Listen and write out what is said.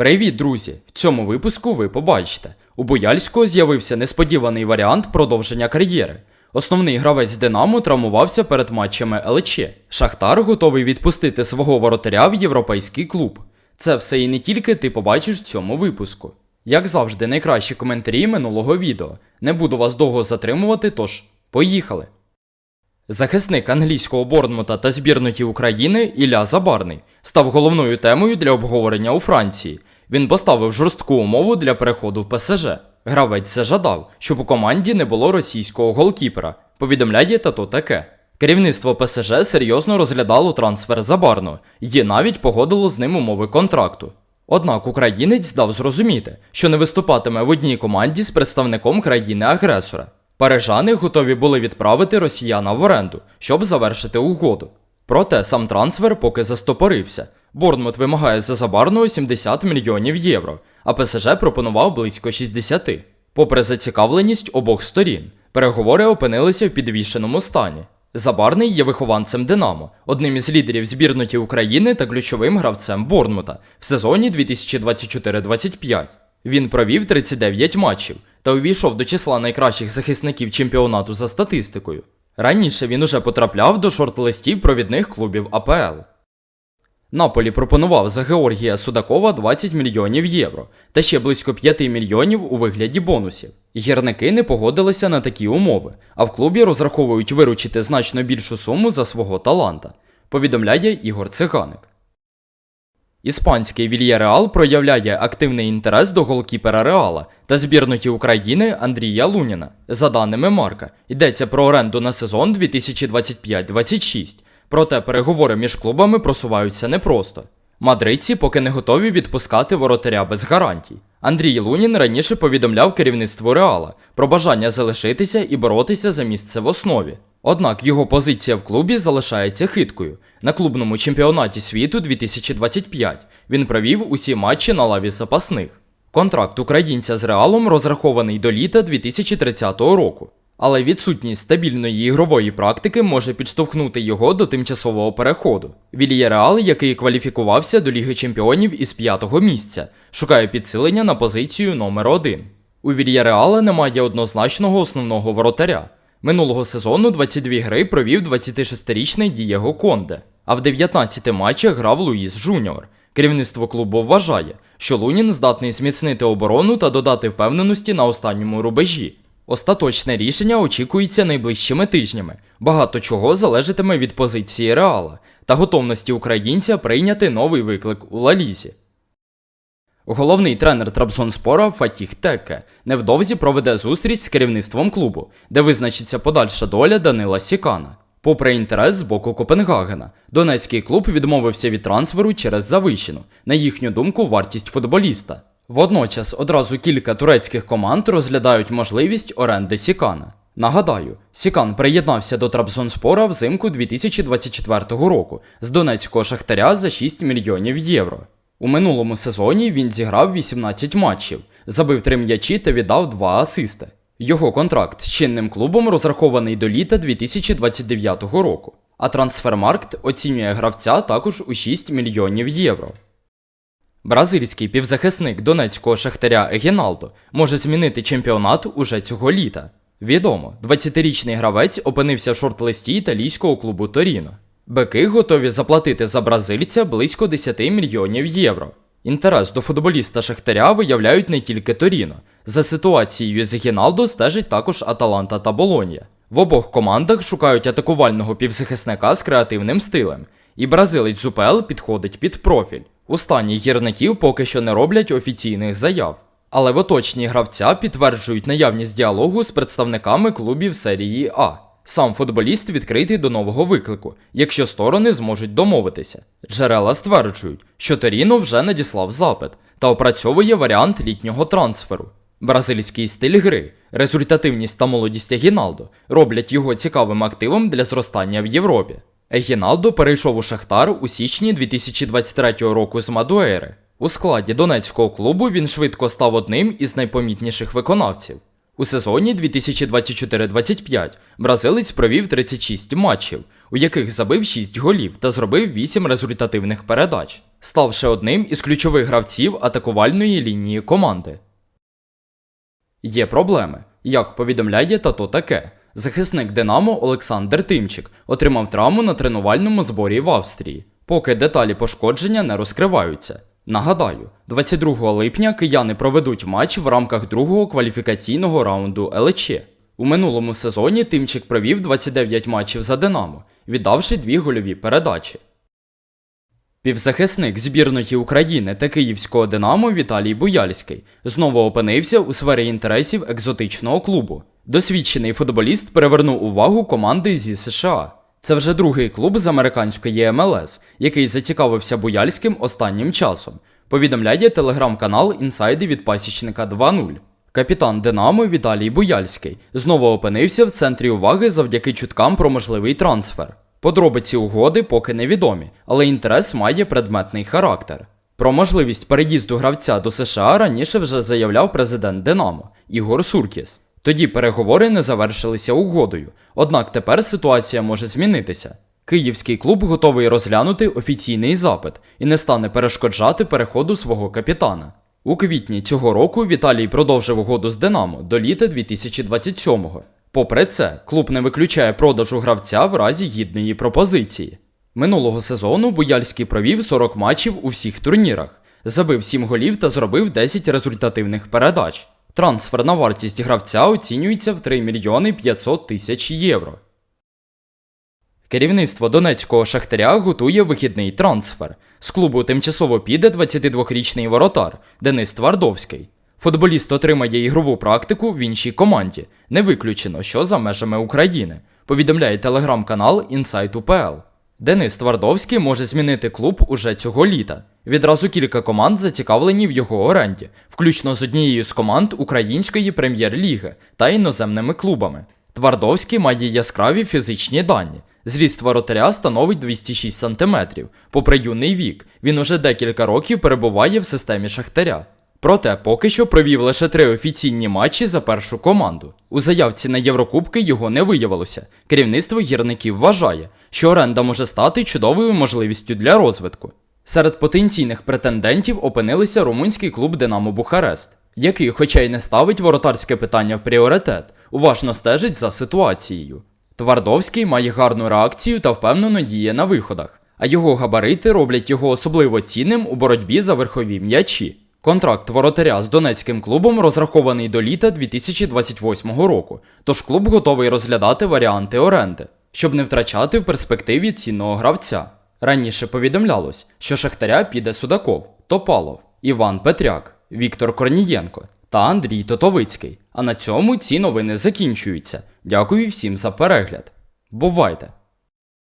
Привіт, друзі! В цьому випуску ви побачите. У Бояльського з'явився несподіваний варіант продовження кар'єри. Основний гравець Динамо травмувався перед матчами ЛЧ. Шахтар готовий відпустити свого воротаря в європейський клуб. Це все і не тільки ти побачиш в цьому випуску. Як завжди, найкращі коментарі минулого відео. Не буду вас довго затримувати, тож поїхали! Захисник англійського Борнмута та збірної України Ілля Забарний став головною темою для обговорення у Франції. Він поставив жорстку умову для переходу в ПСЖ. Гравець зажадав, щоб у команді не було російського голкіпера. Повідомляє тато таке. Керівництво ПСЖ серйозно розглядало трансфер Забарного і навіть погодило з ним умови контракту. Однак українець дав зрозуміти, що не виступатиме в одній команді з представником країни-агресора. Парижани готові були відправити росіяна в оренду, щоб завершити угоду. Проте сам трансфер поки застопорився. Борнмут вимагає за забарного 70 мільйонів євро, а ПСЖ пропонував близько 60. Попри зацікавленість обох сторін, переговори опинилися в підвішеному стані. Забарний є вихованцем Динамо, одним із лідерів збірної України та ключовим гравцем Борнмута в сезоні 2024-25. Він провів 39 матчів та увійшов до числа найкращих захисників чемпіонату за статистикою. Раніше він уже потрапляв до шорт-листів провідних клубів АПЛ. Наполі пропонував за Георгія Судакова 20 мільйонів євро та ще близько 5 мільйонів у вигляді бонусів. Гірники не погодилися на такі умови, а в клубі розраховують виручити значно більшу суму за свого таланта, повідомляє Ігор Циганик. Іспанський Вільяреал проявляє активний інтерес до голкіпера Реала та збірної України Андрія Луніна. За даними Марка, йдеться про оренду на сезон 2025-26. Проте переговори між клубами просуваються непросто. Мадридці поки не готові відпускати воротаря без гарантій. Андрій Лунін раніше повідомляв керівництву Реала про бажання залишитися і боротися за місце в основі. Однак його позиція в клубі залишається хиткою. На клубному чемпіонаті світу 2025 він провів усі матчі на лаві запасних. Контракт українця з Реалом розрахований до літа 2030 року. Але відсутність стабільної ігрової практики може підштовхнути його до тимчасового переходу. Вільяреал, який кваліфікувався до Ліги Чемпіонів із п'ятого місця, шукає підсилення на позицію номер 1 У Вільяреала немає однозначного основного воротаря. Минулого сезону 22 гри провів 26-річний Дієго Конде, а в 19 матчах грав Луїс Жуніор. Керівництво клубу вважає, що Лунін здатний зміцнити оборону та додати впевненості на останньому рубежі. Остаточне рішення очікується найближчими тижнями. Багато чого залежатиме від позиції Реала та готовності українця прийняти новий виклик у Лалізі. Головний тренер Трабзонспора Фатіх Теке невдовзі проведе зустріч з керівництвом клубу, де визначиться подальша доля Данила Сікана. Попри інтерес з боку Копенгагена, донецький клуб відмовився від трансферу через завищену, на їхню думку, вартість футболіста. Водночас одразу кілька турецьких команд розглядають можливість оренди Сікана. Нагадаю, Сікан приєднався до Трабзонспора взимку 2024 року з донецького шахтаря за 6 мільйонів євро. У минулому сезоні він зіграв 18 матчів, забив 3 м'ячі та віддав 2 асисти. Його контракт з чинним клубом розрахований до літа 2029 року, а трансфермаркт оцінює гравця також у 6 мільйонів євро. Бразильський півзахисник донецького шахтаря Егіналдо може змінити чемпіонат уже цього літа. Відомо, 20-річний гравець опинився в шорт-листі італійського клубу Торіно. Беки готові заплатити за бразильця близько 10 мільйонів євро. Інтерес до футболіста Шахтаря виявляють не тільки Торіно. За ситуацією з Гіналдо стежить також Аталанта та Болонія. В обох командах шукають атакувального півзахисника з креативним стилем, і бразилець ЗУПЛ підходить під профіль. Останні гірників поки що не роблять офіційних заяв. Але в оточні гравця підтверджують наявність діалогу з представниками клубів серії А. Сам футболіст відкритий до нового виклику, якщо сторони зможуть домовитися. Джерела стверджують, що Торіно вже надіслав запит та опрацьовує варіант літнього трансферу. Бразильський стиль гри, результативність та молодість Егіналдо роблять його цікавим активом для зростання в Європі. Егіналдо перейшов у Шахтар у січні 2023 року з Мадуери. У складі донецького клубу він швидко став одним із найпомітніших виконавців. У сезоні 2024-25 бразилець провів 36 матчів, у яких забив 6 голів та зробив 8 результативних передач. ставши одним із ключових гравців атакувальної лінії команди. Є проблеми. Як повідомляє тато таке, захисник Динамо Олександр Тимчик отримав травму на тренувальному зборі в Австрії, поки деталі пошкодження не розкриваються. Нагадаю, 22 липня кияни проведуть матч в рамках другого кваліфікаційного раунду ЛЧ. У минулому сезоні Тимчик провів 29 матчів за Динамо, віддавши дві гольові передачі. Півзахисник збірної України та київського Динамо Віталій Буяльський знову опинився у сфері інтересів екзотичного клубу. Досвідчений футболіст привернув увагу команди зі США. Це вже другий клуб з американської МЛС, який зацікавився Буяльським останнім часом. Повідомляє телеграм-канал Інсайди від пасічника 2.0. Капітан Динамо Віталій Буяльський знову опинився в центрі уваги завдяки чуткам про можливий трансфер. Подробиці угоди поки невідомі, але інтерес має предметний характер. Про можливість переїзду гравця до США раніше вже заявляв президент Динамо Ігор Суркіс. Тоді переговори не завершилися угодою, однак тепер ситуація може змінитися. Київський клуб готовий розглянути офіційний запит і не стане перешкоджати переходу свого капітана. У квітні цього року Віталій продовжив угоду з Динамо до літа 2027-го. Попри це, клуб не виключає продажу гравця в разі гідної пропозиції. Минулого сезону Буяльський провів 40 матчів у всіх турнірах, забив 7 голів та зробив 10 результативних передач. Трансферна вартість гравця оцінюється в 3 мільйони 500 тисяч євро. Керівництво донецького шахтаря готує вихідний трансфер. З клубу тимчасово піде 22-річний воротар Денис Твардовський. Футболіст отримає ігрову практику в іншій команді. Не виключено, що за межами України. Повідомляє телеграм-канал Insight.UPL. Денис Твардовський може змінити клуб уже цього літа. Відразу кілька команд зацікавлені в його оренді, включно з однією з команд української прем'єр-ліги та іноземними клубами. Твардовський має яскраві фізичні дані. Зріст воротаря становить 206 см. Попри юний вік, він уже декілька років перебуває в системі Шахтаря. Проте поки що провів лише три офіційні матчі за першу команду. У заявці на Єврокубки його не виявилося. Керівництво гірників вважає, що оренда може стати чудовою можливістю для розвитку. Серед потенційних претендентів опинилися румунський клуб Динамо Бухарест, який, хоча й не ставить воротарське питання в пріоритет, уважно стежить за ситуацією. Твардовський має гарну реакцію та впевнено діє на виходах, а його габарити роблять його особливо цінним у боротьбі за верхові м'ячі. Контракт воротаря з донецьким клубом розрахований до літа 2028 року, тож клуб готовий розглядати варіанти оренди, щоб не втрачати в перспективі цінного гравця. Раніше повідомлялось, що Шахтаря піде Судаков, Топалов, Іван Петряк, Віктор Корнієнко та Андрій Тотовицький. А на цьому ці новини закінчуються. Дякую всім за перегляд. Бувайте!